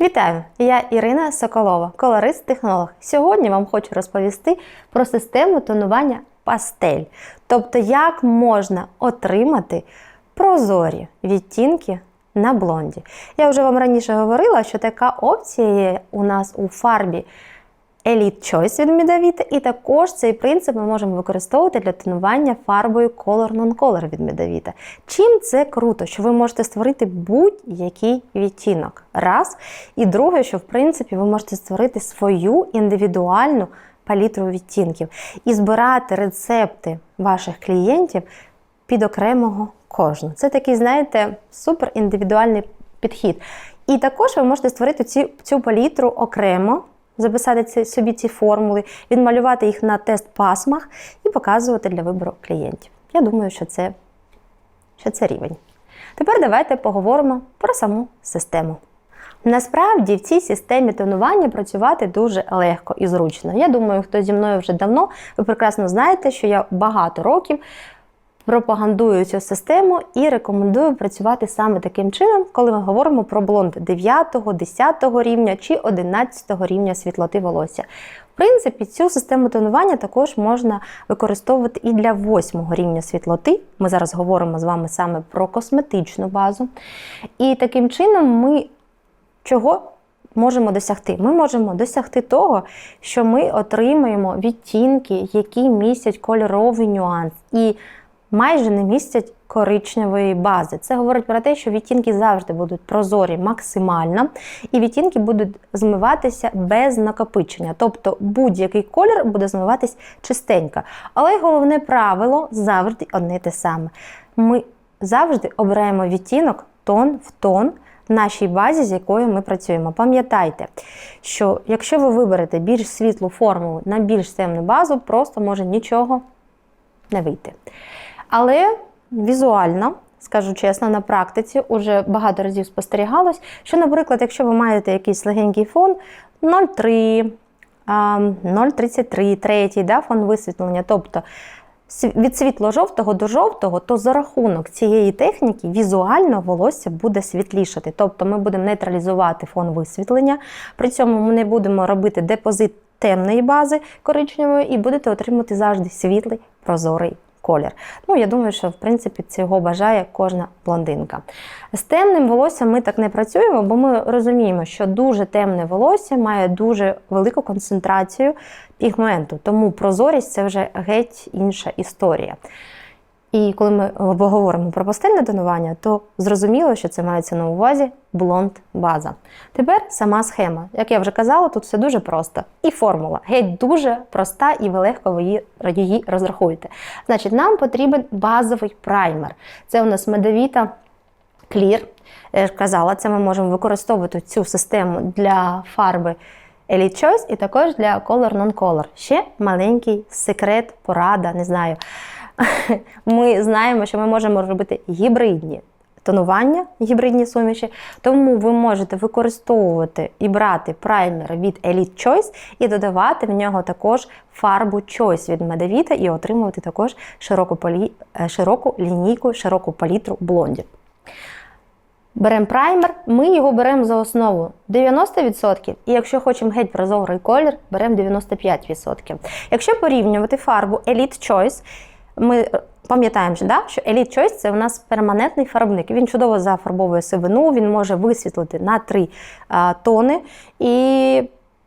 Вітаю! Я Ірина Соколова, колорист-технолог. Сьогодні вам хочу розповісти про систему тонування пастель, тобто як можна отримати прозорі відтінки на блонді. Я вже вам раніше говорила, що така опція є у нас у фарбі Elite Choice від Медавіта, і також цей принцип ми можемо використовувати для тонування фарбою Color Non-Color від Медавіта. Чим це круто, що ви можете створити будь-який відтінок. Раз. І друге, що в принципі ви можете створити свою індивідуальну палітру відтінків і збирати рецепти ваших клієнтів під окремого кожну. Це такий, знаєте, супер індивідуальний підхід. І також ви можете створити цю, цю палітру окремо записати ці, собі ці формули, відмалювати їх на тест-пасмах і показувати для вибору клієнтів. Я думаю, що це, що це рівень. Тепер давайте поговоримо про саму систему. Насправді в цій системі тонування працювати дуже легко і зручно. Я думаю, хто зі мною вже давно, ви прекрасно знаєте, що я багато років пропагандую цю систему і рекомендую працювати саме таким чином, коли ми говоримо про блонд 9, 10 рівня чи 11 рівня світлоти волосся. В принципі, цю систему тонування також можна використовувати і для 8 рівня світлоти. Ми зараз говоримо з вами саме про косметичну базу. І таким чином ми чого можемо досягти? Ми можемо досягти того, що ми отримаємо відтінки, які містять кольоровий нюанс. І майже не містять коричневої бази. Це говорить про те, що відтінки завжди будуть прозорі максимально, і відтінки будуть змиватися без накопичення. Тобто будь-який колір буде змиватись чистенько. Але головне правило завжди одне те саме. Ми завжди обираємо відтінок тон в тон. Нашій базі, з якою ми працюємо. Пам'ятайте, що якщо ви виберете більш світлу формулу на більш темну базу, просто може нічого не вийти. Але візуально, скажу чесно, на практиці вже багато разів спостерігалось, що, наприклад, якщо ви маєте якийсь легенький фон 0,3, 0,33, 3, да, фон висвітлення, тобто від світло-жовтого до жовтого, то за рахунок цієї техніки візуально волосся буде світлішати. Тобто ми будемо нейтралізувати фон висвітлення, при цьому ми не будемо робити депозит темної бази коричневої і будете отримати завжди світлий прозорий колір. Ну, я думаю, що в принципі цього бажає кожна блондинка. З темним волоссям ми так не працюємо, бо ми розуміємо, що дуже темне волосся має дуже велику концентрацію пігменту, тому прозорість це вже геть інша історія. І коли ми говоримо про пастельне тонування, то зрозуміло, що це мається на увазі блонд база. Тепер сама схема. Як я вже казала, тут все дуже просто. І формула геть дуже проста, і ви легко ви її, її розрахуєте. Значить, нам потрібен базовий праймер. Це у нас медовіта клір. Я ж казала, це ми можемо використовувати цю систему для фарби. Elite Choice і також для Color Non-Color. Ще маленький секрет, порада, не знаю. ми знаємо, що ми можемо робити гібридні тонування, гібридні суміші, тому ви можете використовувати і брати праймер від Elite Choice і додавати в нього також фарбу Choice від Медовіта і отримувати також широку, полі... Е, широку лінійку, широку палітру блондів. Беремо праймер, ми його беремо за основу 90%, і якщо хочемо геть прозорий колір, беремо 95%. Якщо порівнювати фарбу Elite Choice, ми е, пам'ятаємо, да, що Elite Choice це у нас перманентний фарбник. Він чудово зафарбовує сивину, він може висвітлити на 3 тони і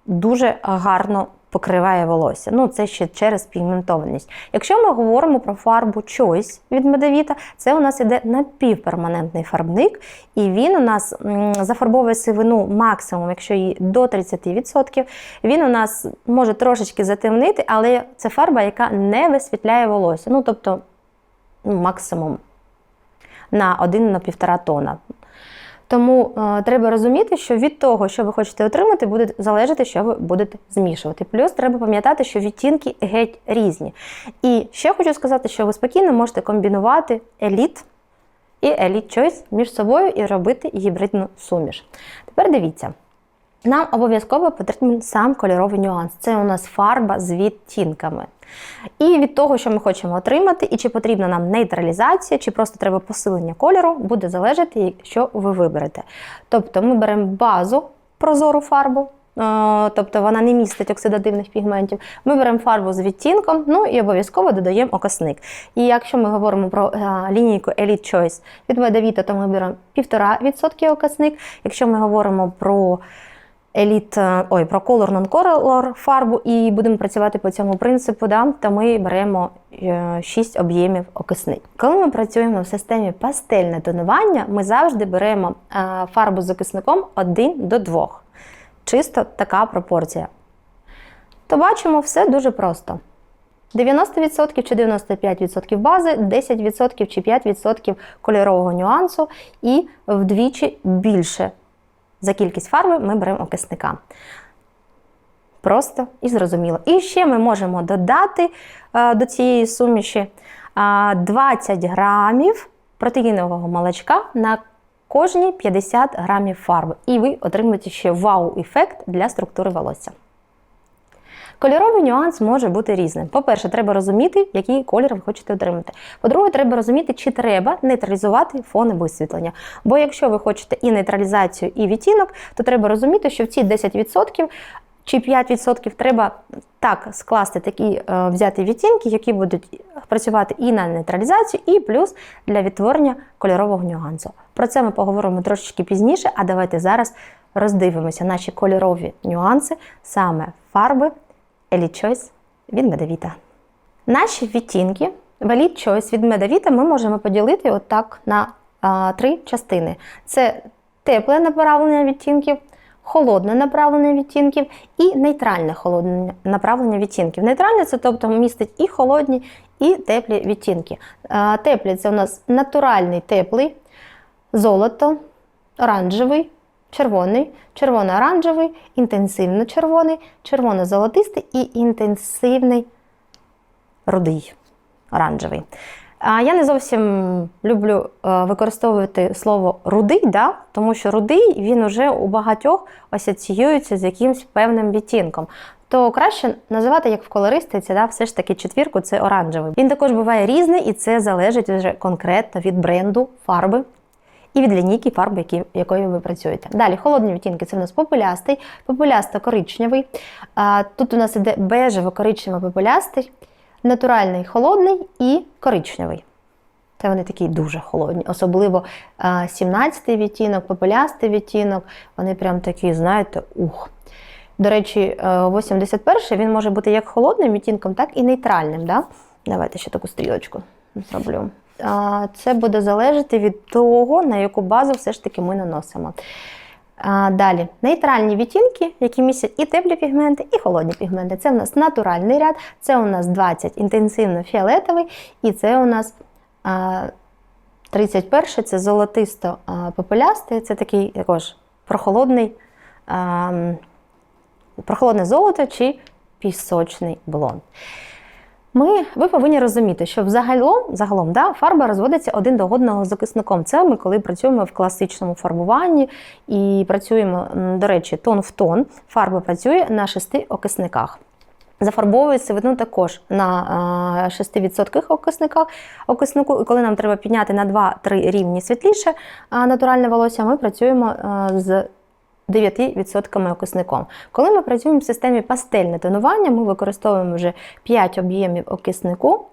дуже гарно покриває волосся. Ну, це ще через пігментованість. Якщо ми говоримо про фарбу Choice від Медовіта, це у нас іде напівперманентний фарбник, і він у нас зафарбовує сивину максимум, якщо її до 30%. Він у нас може трошечки затемнити, але це фарба, яка не висвітляє волосся. Ну, тобто, ну, максимум на 1-1,5 тона. Тому е, треба розуміти, що від того, що ви хочете отримати, буде залежати, що ви будете змішувати. Плюс треба пам'ятати, що відтінки геть різні. І ще хочу сказати, що ви спокійно можете комбінувати еліт і Elite Choice між собою і робити гібридну суміш. Тепер дивіться. Нам обов'язково потрібен сам кольоровий нюанс. Це у нас фарба з відтінками. І від того, що ми хочемо отримати, і чи потрібна нам нейтралізація, чи просто треба посилення кольору, буде залежати, що ви виберете. Тобто ми беремо базу прозору фарбу. е, Тобто вона не містить оксидативних пігментів. Ми беремо фарбу з відтінком, ну і обов'язково додаємо окисник. І якщо ми говоримо про е, лінійку Elite Choice від Медовіта, то ми беремо 1,5% окисник. Якщо ми говоримо про еліт, е, ой, про color non-color фарбу і будемо працювати по цьому принципу, да, то ми беремо 6 об'ємів окисник. Коли ми працюємо в системі пастельне тонування, ми завжди беремо е, фарбу з окисником 1 до 2. Чисто така пропорція. То бачимо все дуже просто. 90% чи 95% бази, 10% чи 5% кольорового нюансу і вдвічі більше за кількість фарби ми беремо окисника. Просто і зрозуміло. І ще ми можемо додати е, до цієї суміші е, 20 грамів протеїнового молочка на кожні 50 грамів фарби. І ви отримаєте ще вау-ефект для структури волосся. Кольоровий нюанс може бути різним. По-перше, треба розуміти, який колір ви хочете отримати. По-друге, треба розуміти, чи треба нейтралізувати фони висвітлення. Бо якщо ви хочете і нейтралізацію, і відтінок, то треба розуміти, що в ці 10% чи 5% треба так скласти такі е, взяти відтінки, які будуть працювати і на нейтралізацію, і плюс для відтворення кольорового нюансу. Про це ми поговоримо трошечки пізніше, а давайте зараз роздивимося наші кольорові нюанси, саме фарби Elite Choice від Медовіта. Наші відтінки в Elite від Медовіта ми можемо поділити отак на а, три частини: це тепле направлення відтінків, холодне направлення відтінків і нейтральне холодне направлення відтінків. Нейтральне це тобто містить і холодні, і теплі відтінки. Теплі це у нас натуральний теплий, золото, оранжевий, червоний, червоно-оранжевий, інтенсивно червоний, червоно-золотистий і інтенсивний рудий оранжевий. А я не зовсім люблю е, використовувати слово рудий, да? тому що рудий він уже у багатьох асоціюється з якимось певним відтінком. То краще називати як в колористиці, да, все ж таки четвірку це оранжевий. Він також буває різний, і це залежить вже конкретно від бренду фарби і від лінійки фарби, які, якою ви працюєте. Далі холодні відтінки це в нас популястий, популясто-коричневий. Тут у нас іде бежево-коричнево-популястий, натуральний холодний і коричневий. Це вони такі дуже холодні, особливо 17-й відтінок, популястий відтінок. Вони прям такі, знаєте, ух. До речі, 81-й він може бути як холодним відтінком, так і нейтральним. Да? Давайте ще таку стрілочку зроблю. Це буде залежати від того, на яку базу все ж таки ми наносимо. Далі, нейтральні відтінки, які містять і теплі пігменти, і холодні пігменти. Це у нас натуральний ряд, це у нас 20 інтенсивно фіолетовий, і це у нас 31 це золотисто-популястий, це такий також прохолодний, прохолодне золото чи пісочний блонд. Ми, Ви повинні розуміти, що взагалом, загалом да, фарба розводиться один до одного з окисником. Це ми коли працюємо в класичному фарбуванні і працюємо, до речі, тон в тон. Фарба працює на шести окисниках. Зафарбовує сивину також на 6% окисниках. окиснику. І коли нам треба підняти на 2-3 рівні світліше натуральне волосся, ми працюємо з 9% окисником. Коли ми працюємо в системі пастельне тонування, ми використовуємо вже 5 об'ємів окиснику,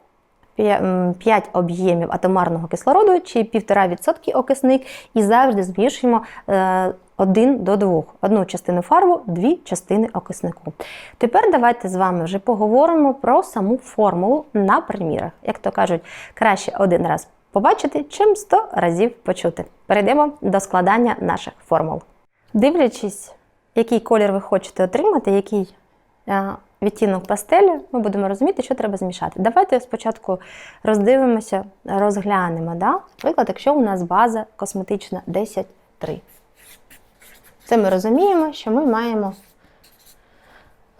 5 об'ємів атомарного кислороду чи 1,5% окисник, і завжди змішуємо 1 до 2. Одну частину фарбу, дві частини окиснику. Тепер давайте з вами вже поговоримо про саму формулу на примірах. Як то кажуть, краще один раз побачити, чим 100 разів почути. Перейдемо до складання наших формул. Дивлячись, який колір ви хочете отримати, який відтінок пастелі, ми будемо розуміти, що треба змішати. Давайте спочатку роздивимося, розглянемо. Да? Наприклад, якщо у нас база косметична 10-3. Це ми розуміємо, що ми маємо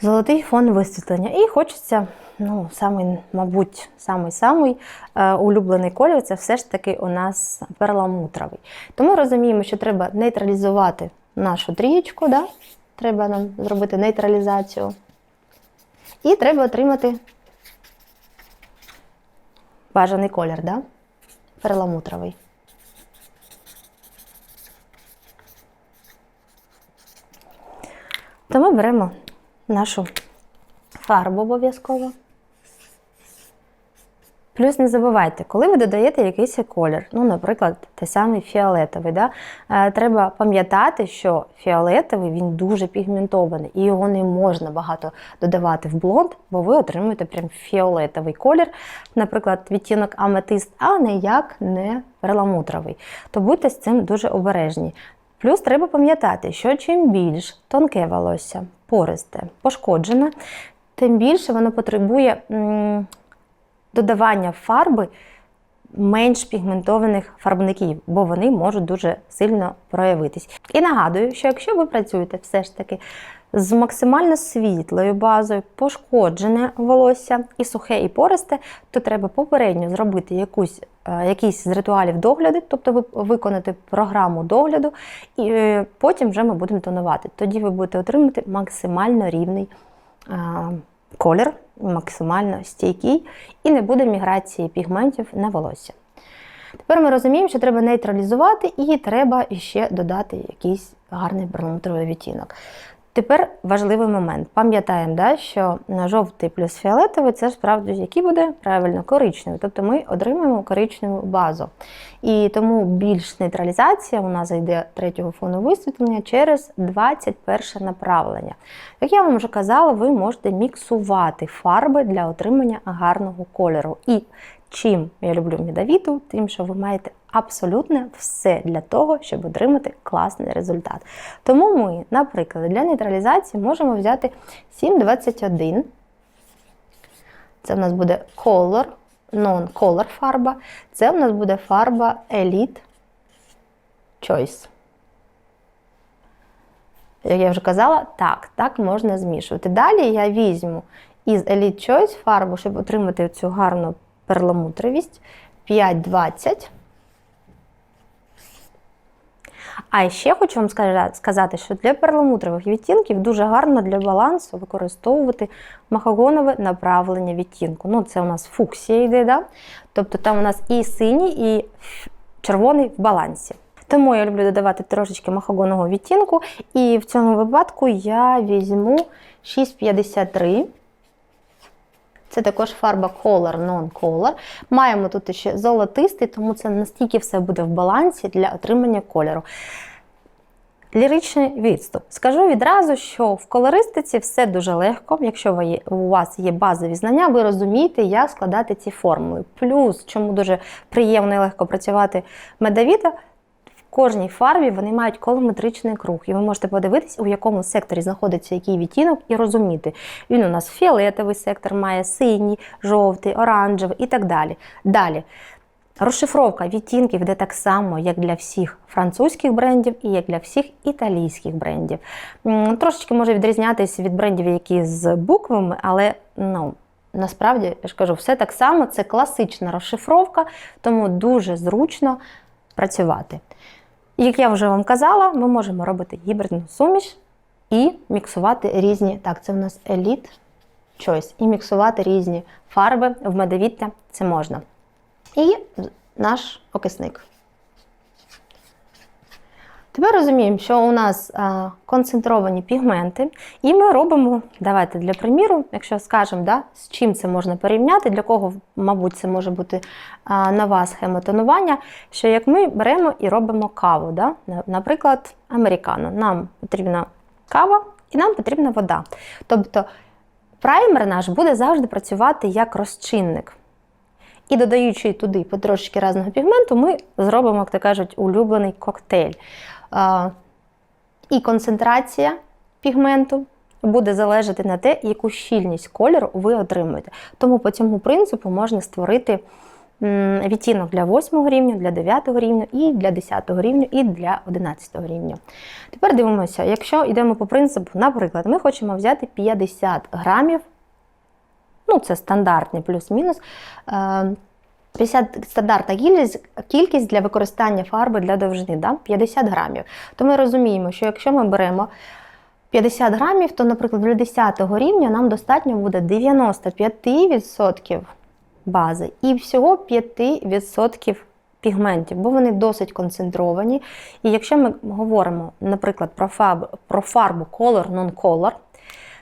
золотий фон висвітлення. І хочеться, ну, самий, мабуть, самий-самий е, улюблений колір це все ж таки у нас перламутровий. Тому розуміємо, що треба нейтралізувати нашу трієчку, да? треба нам зробити нейтралізацію. І треба отримати бажаний колір, да? перламутровий. То беремо нашу фарбу обов'язково. Плюс не забувайте, коли ви додаєте якийсь колір, ну, наприклад, той самий фіолетовий, да, е, треба пам'ятати, що фіолетовий він дуже пігментований, і його не можна багато додавати в блонд, бо ви отримуєте прям фіолетовий колір, наприклад, відтінок аметист, а ніяк не перламутровий. То будьте з цим дуже обережні. Плюс треба пам'ятати, що чим більш тонке волосся, пористе, пошкоджене, тим більше воно потребує м, додавання фарби менш пігментованих фарбників, бо вони можуть дуже сильно проявитись. І нагадую, що якщо ви працюєте все ж таки з максимально світлою базою, пошкоджене волосся і сухе, і пористе, то треба попередньо зробити якусь, е, якийсь з ритуалів догляду, тобто ви- виконати програму догляду, і е, потім вже ми будемо тонувати. Тоді ви будете отримати максимально рівний е, колір, максимально стійкий, і не буде міграції пігментів на волосся. Тепер ми розуміємо, що треба нейтралізувати і треба ще додати якийсь гарний перламутровий відтінок. Тепер важливий момент. Пам'ятаємо, да, що жовтий плюс фіолетовий це справді який буде правильно коричневий. Тобто ми отримуємо коричневу базу. І тому більш нейтралізація у нас зайде третього фону висвітлення через 21 направлення. Як я вам вже казала, ви можете міксувати фарби для отримання гарного кольору. І чим я люблю медовіту, тим, що ви маєте абсолютно все для того, щоб отримати класний результат. Тому ми, наприклад, для нейтралізації можемо взяти 721. Це в нас буде color, non-color фарба. Це в нас буде фарба Elite Choice. Як я вже казала, так, так можна змішувати. Далі я візьму із Elite Choice фарбу, щоб отримати цю гарну перламутровість 5,20. А ще хочу вам сказати, що для перламутрових відтінків дуже гарно для балансу використовувати махагонове направлення відтінку. Ну, це у нас фуксія йде, да? тобто там у нас і синій, і червоний в балансі. Тому я люблю додавати трошечки махагонового відтінку, і в цьому випадку я візьму 6,53. Це також фарба Color Non-Color. Маємо тут ще золотистий, тому це настільки все буде в балансі для отримання кольору. Ліричний відступ. Скажу відразу, що в колористиці все дуже легко. Якщо ви у вас є базові знання, ви розумієте, як складати ці формули. Плюс, чому дуже приємно і легко працювати медовіта, в кожній фарбі вони мають колометричний круг, і ви можете подивитись, у якому секторі знаходиться який відтінок, і розуміти. Він у нас фіолетовий сектор має, синій, жовтий, оранжевий і так далі. Далі. Розшифровка відтінків йде так само, як для всіх французьких брендів і як для всіх італійських брендів. Трошечки може відрізнятися від брендів, які з буквами, але ну, насправді я ж кажу, все так само. Це класична розшифровка, тому дуже зручно працювати. Як я вже вам казала, ми можемо робити гібридну суміш і міксувати різні. Так, це в нас Elite Choice. І міксувати різні фарби в медовіття це можна. І наш окисник. Тепер розуміємо, що у нас а, концентровані пігменти, і ми робимо, давайте для приміру, якщо скажемо, да, з чим це можна порівняти, для кого, мабуть, це може бути а, нова схема тонування, що як ми беремо і робимо каву, да, наприклад, американо. Нам потрібна кава і нам потрібна вода. Тобто праймер наш буде завжди працювати як розчинник. І додаючи туди потрошки різного пігменту, ми зробимо, як то кажуть, улюблений коктейль. І концентрація пігменту буде залежати на те, яку щільність кольору ви отримуєте. Тому по цьому принципу можна створити відтінок для 8 рівня, для 9 рівня, і для 10 рівня, і для 11 рівня. Тепер дивимося, якщо йдемо по принципу, наприклад, ми хочемо взяти 50 грамів ну це стандартні плюс-мінус. Е, 50 стандартна кількість, для використання фарби для довжини, да? 50 грамів. То ми розуміємо, що якщо ми беремо 50 грамів, то, наприклад, для 10 рівня нам достатньо буде 95% бази і всього 5% пігментів, бо вони досить концентровані. І якщо ми говоримо, наприклад, про фарбу, про фарбу Color Non-Color,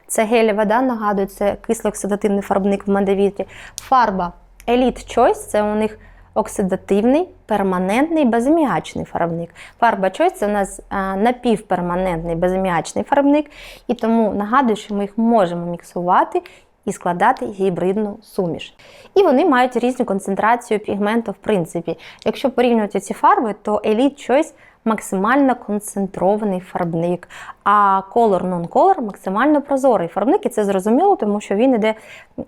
це гелєва вода, нагадую, це кислооксидативний фарбник в медовіті. Фарба Elite Choice це у них оксидативний, перманентний, безаміачний фарбник. Фарба Choice це у нас напівперманентний безаміачний фарбник, і тому нагадую, що ми їх можемо міксувати і складати гібридну суміш. І вони мають різну концентрацію пігменту, в принципі. Якщо порівнювати ці фарби, то Elite Choice максимально концентрований фарбник, а Color Non-Color максимально прозорий фарбник, і це зрозуміло, тому що він йде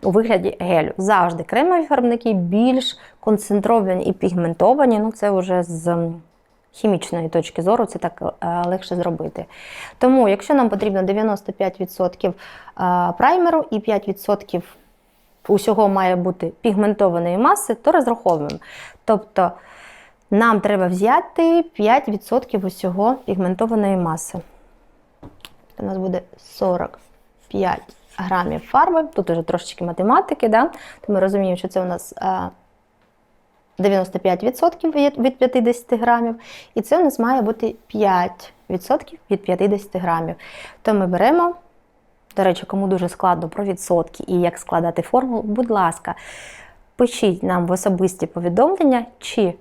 у вигляді гелю. Завжди кремові фарбники більш концентровані і пігментовані. Ну, це вже з хімічної точки зору це так е, легше зробити. Тому, якщо нам потрібно 95% е, праймеру і 5% усього має бути пігментованої маси, то розраховуємо. Тобто нам треба взяти 5% усього пігментованої маси. У нас буде 45 грамів фарби. Тут вже трошечки математики, да? то ми розуміємо, що це у нас е, 95% від- від 50 грамів. І це у нас має бути 5% від 50 грамів. То ми беремо, до речі, кому дуже складно про відсотки і як складати формулу, будь ласка, пишіть нам в особисті повідомлення чи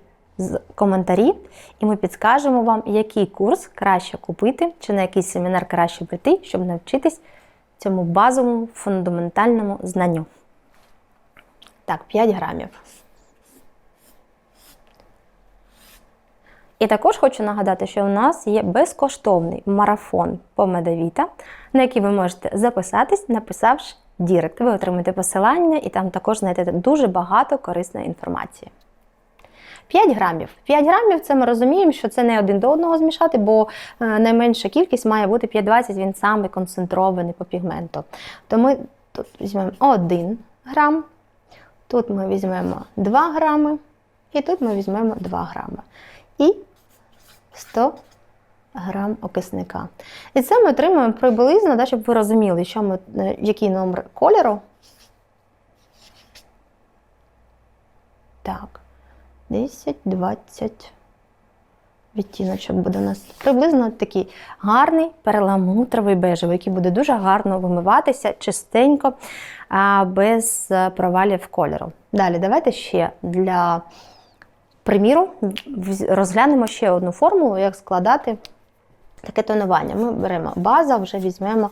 коментарі, і ми підскажемо вам, який курс краще купити, чи на який семінар краще прийти, щоб навчитись цьому базовому фундаментальному знанню. Так, 5 грамів. І також хочу нагадати, що у нас є безкоштовний марафон по медовіта, на який ви можете записатись, написавши Дірект. Ви отримаєте посилання і там також знайдете дуже багато корисної інформації. 5 грамів. 5 грамів це ми розуміємо, що це не один до одного змішати, бо е, найменша кількість має бути 5-20, він саме концентрований по пігменту. То ми тут візьмемо 1 грам, тут ми візьмемо 2 грами, і тут ми візьмемо 2 грами. І 100 грам окисника. І це ми отримуємо приблизно, да, щоб ви розуміли, що ми, е, який номер кольору. Так. 10, 20 відтіночок буде у нас. Приблизно такий гарний перламутровий бежевий, який буде дуже гарно вимиватися чистенько, без е, провалів кольору. Далі, давайте ще для приміру розглянемо ще одну формулу, як складати таке тонування. Ми беремо база, вже візьмемо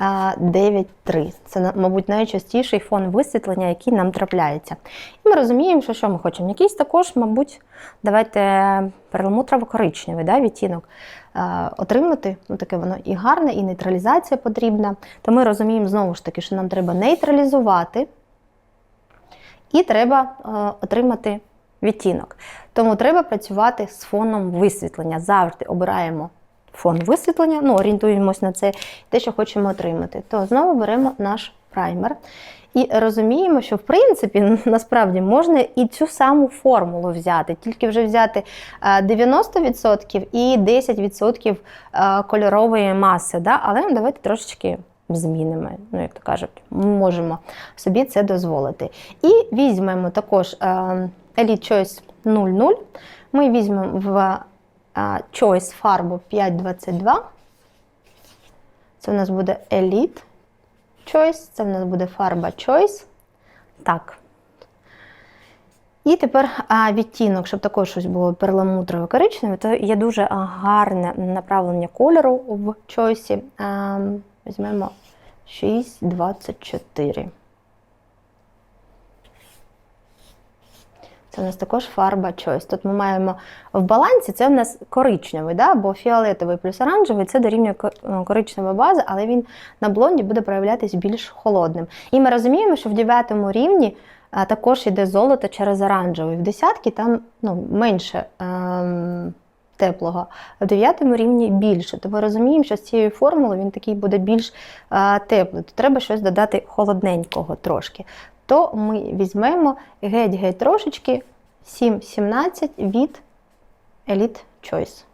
9,3. Це, мабуть, найчастіший фон висвітлення, який нам трапляється. І ми розуміємо, що, що ми хочемо. Якийсь також, мабуть, давайте перламутрово-коричневий да, відтінок отримати. Ну, таке воно і гарне, і нейтралізація потрібна. То ми розуміємо знову ж таки, що нам треба нейтралізувати і треба отримати відтінок. Тому треба працювати з фоном висвітлення. Завжди обираємо фон висвітлення, ну, орієнтуємось на це, те, що хочемо отримати. То знову беремо наш праймер. І розуміємо, що в принципі насправді можна і цю саму формулу взяти, тільки вже взяти е, 90% і 10% е, кольорової маси. Да? Але давайте трошечки змінимо, ну як то кажуть, можемо собі це дозволити. І візьмемо також е, Elite Choice 00. Ми візьмемо в е, Choice фарбу 522. Це у нас буде Elite Choice, це в нас буде фарба Choice. Так. І тепер а, відтінок, щоб також щось було перламутрово коричневе, то є дуже гарне направлення кольору в Choice. А, візьмемо 6,24. Це у нас також фарба Choice. Тут ми маємо в балансі це у нас коричневий, да? бо фіолетовий плюс оранжевий це дорівнює е, коричнева база, але він на блонді буде проявлятися більш холодним. І ми розуміємо, що в 9 рівні також йде золото через оранжевий. В десятки там ну, менше ем, теплого, в 9 рівні більше. То ми розуміємо, що з цією формулою він такий буде більш а, теплий. То треба щось додати холодненького трошки. То ми візьмемо геть-геть трошечки 7-17 від Elite Choice.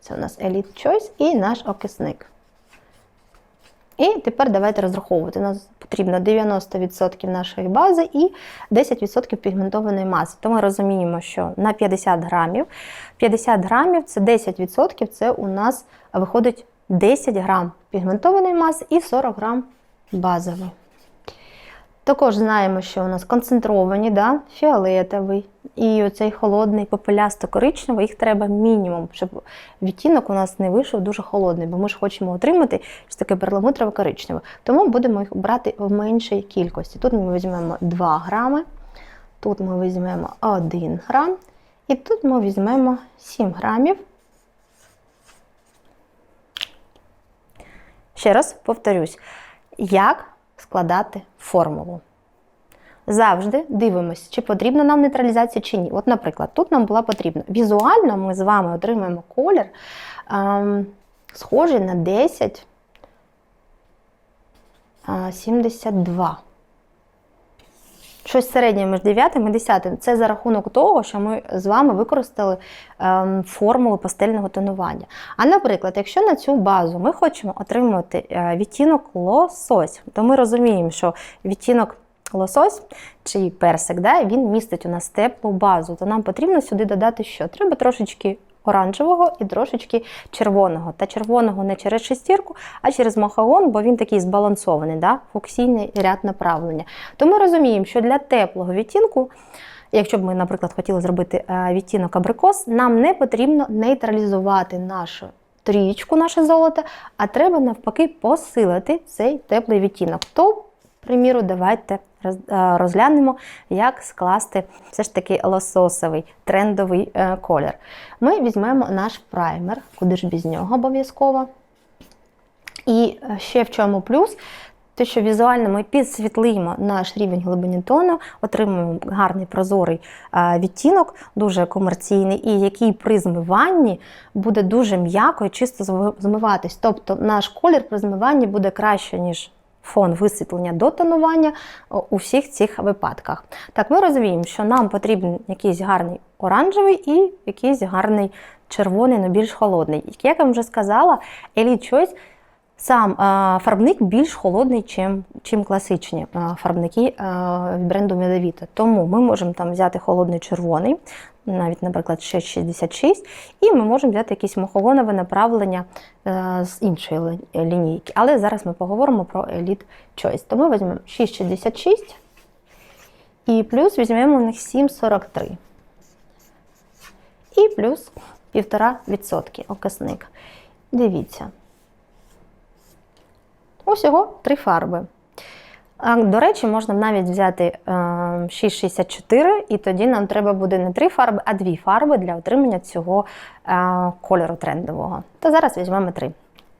Це у нас Elite Choice і наш окисник. І тепер давайте розраховувати. У нас потрібно 90% нашої бази і 10% пігментованої маси. То ми розуміємо, що на 50 грамів 50 грамів це 10%, це у нас виходить 10 грам пігментованої маси і 40 грам базової. Також знаємо, що у нас концентровані, да? фіолетовий і оцей холодний попелясто-коричневий, їх треба мінімум, щоб відтінок у нас не вийшов дуже холодний, бо ми ж хочемо отримати щось таке перламутрово коричневе Тому будемо їх брати в меншій кількості. Тут ми візьмемо 2 грами, тут ми візьмемо 1 грам, і тут ми візьмемо 7 грамів. Ще раз повторюсь, як складати формулу. Завжди дивимося, чи потрібна нам нейтралізація чи ні. От, наприклад, тут нам була потрібна. Візуально ми з вами отримаємо колір ем, схожий на 10 е, 72. Щось середнє між 9 і 10. Це за рахунок того, що ми з вами використали ем, формулу пастельного тонування. А наприклад, якщо на цю базу ми хочемо отримати е, відтінок лосось, то ми розуміємо, що відтінок лосось чи персик, да, він містить у нас теплу базу, то нам потрібно сюди додати що? Треба трошечки оранжевого і трошечки червоного. Та червоного не через шестірку, а через махагон, бо він такий збалансований, да? фоксійний ряд направлення. То ми розуміємо, що для теплого відтінку. Якщо б ми, наприклад, хотіли зробити е, відтінок абрикос, нам не потрібно нейтралізувати нашу трічку, наше золото, а треба навпаки посилити цей теплий відтінок. То, приміру, давайте е, розглянемо, як скласти все ж таки лососовий трендовий е, колір. Ми візьмемо наш праймер, куди ж без нього обов'язково. І е, ще в чому плюс, те, що візуально ми підсвітлимо наш рівень глибини тону, отримуємо гарний прозорий відтінок, дуже комерційний, і який при змиванні буде дуже м'яко і чисто змиватись. Тобто наш колір при змиванні буде краще, ніж фон висвітлення до тонування у всіх цих випадках. Так, ми розуміємо, що нам потрібен якийсь гарний оранжевий і якийсь гарний червоний, але більш холодний. Як я вам вже сказала, Elite Choice Сам фарбник більш холодний, чим, чим класичні фарбники від бренду Медовіта. Тому ми можемо там взяти холодний червоний, навіть, наприклад, 666, і ми можемо взяти якесь мохогонове направлення е, з іншої лінійки. Але зараз ми поговоримо про Elite Choice. То ми візьмемо 666 і плюс візьмемо у них 743. І плюс 1,5% окисник. Дивіться. Усього три фарби. До речі, можна навіть взяти е, 6,64, і тоді нам треба буде не три фарби, а дві фарби для отримання цього е, кольору трендового. То зараз візьмемо три.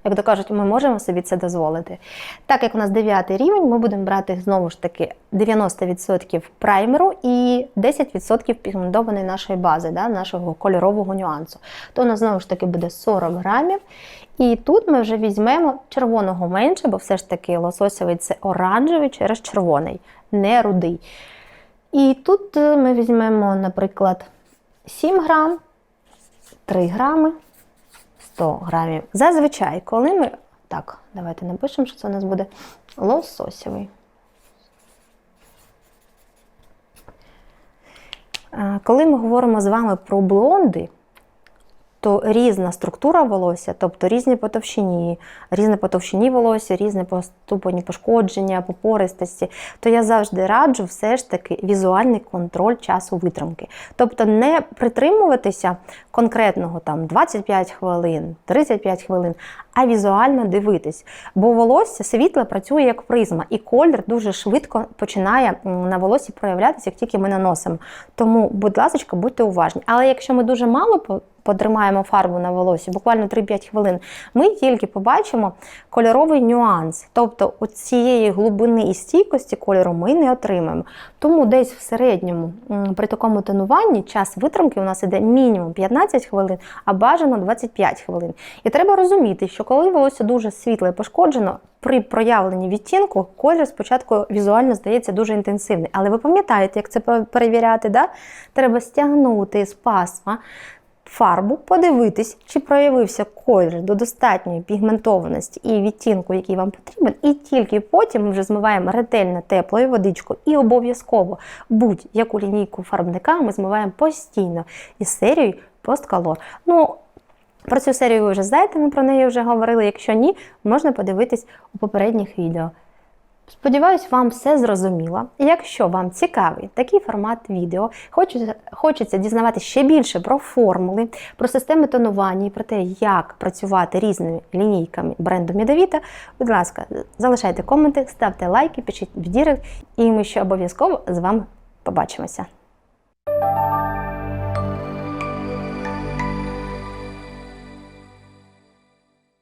Як то кажуть, ми можемо собі це дозволити. Так як у нас 9 рівень, ми будемо брати знову ж таки 90% праймеру і 10% пігментованої нашої бази, да, нашого кольорового нюансу. То у нас знову ж таки буде 40 грамів. І тут ми вже візьмемо червоного менше, бо все ж таки лососовий це оранжевий через червоний, не рудий. І тут е, ми візьмемо, наприклад, 7 грам, 3 грами, 100 грамів. Зазвичай, коли ми. Так, давайте напишемо, що це у нас буде лососєвий. Коли ми говоримо з вами про блонди, то різна структура волосся, тобто різні по товщині, різне по товщині волосся, різне по ступені пошкодження, по пористості, то я завжди раджу все ж таки візуальний контроль часу витримки. Тобто не притримуватися конкретного там 25 хвилин, 35 хвилин, а візуально дивитись. Бо волосся світле працює як призма, і колір дуже швидко починає на волосі проявлятися, як тільки ми наносимо. Тому, будь ласка, будьте уважні. Але якщо ми дуже мало потримаємо фарбу на волосі, буквально 3-5 хвилин, ми тільки побачимо кольоровий нюанс. Тобто у цієї глибини і стійкості кольору ми не отримаємо. Тому десь в середньому при такому тонуванні час витримки у нас іде мінімум 15 хвилин, а бажано 25 хвилин. І треба розуміти, що коли волосся дуже світле і пошкоджено, при проявленні відтінку колір спочатку візуально здається дуже інтенсивний. Але ви пам'ятаєте, як це перевіряти? Да? Треба стягнути з пасма фарбу, подивитись, чи проявився колір до достатньої пігментованості і відтінку, який вам потрібен, і тільки потім ми вже змиваємо ретельно теплою водичкою і обов'язково будь-яку лінійку фарбника ми змиваємо постійно із серією постколор. Ну, про цю серію ви вже знаєте, ми про неї вже говорили. Якщо ні, можна подивитись у попередніх відео. Сподіваюсь, вам все зрозуміло. Якщо вам цікавий такий формат відео, хочеться, хочеться дізнаватися ще більше про формули, про системи тонування і про те, як працювати різними лінійками бренду Медовіта, будь ласка, залишайте коменти, ставте лайки, пишіть в дірект, і ми ще обов'язково з вами побачимося.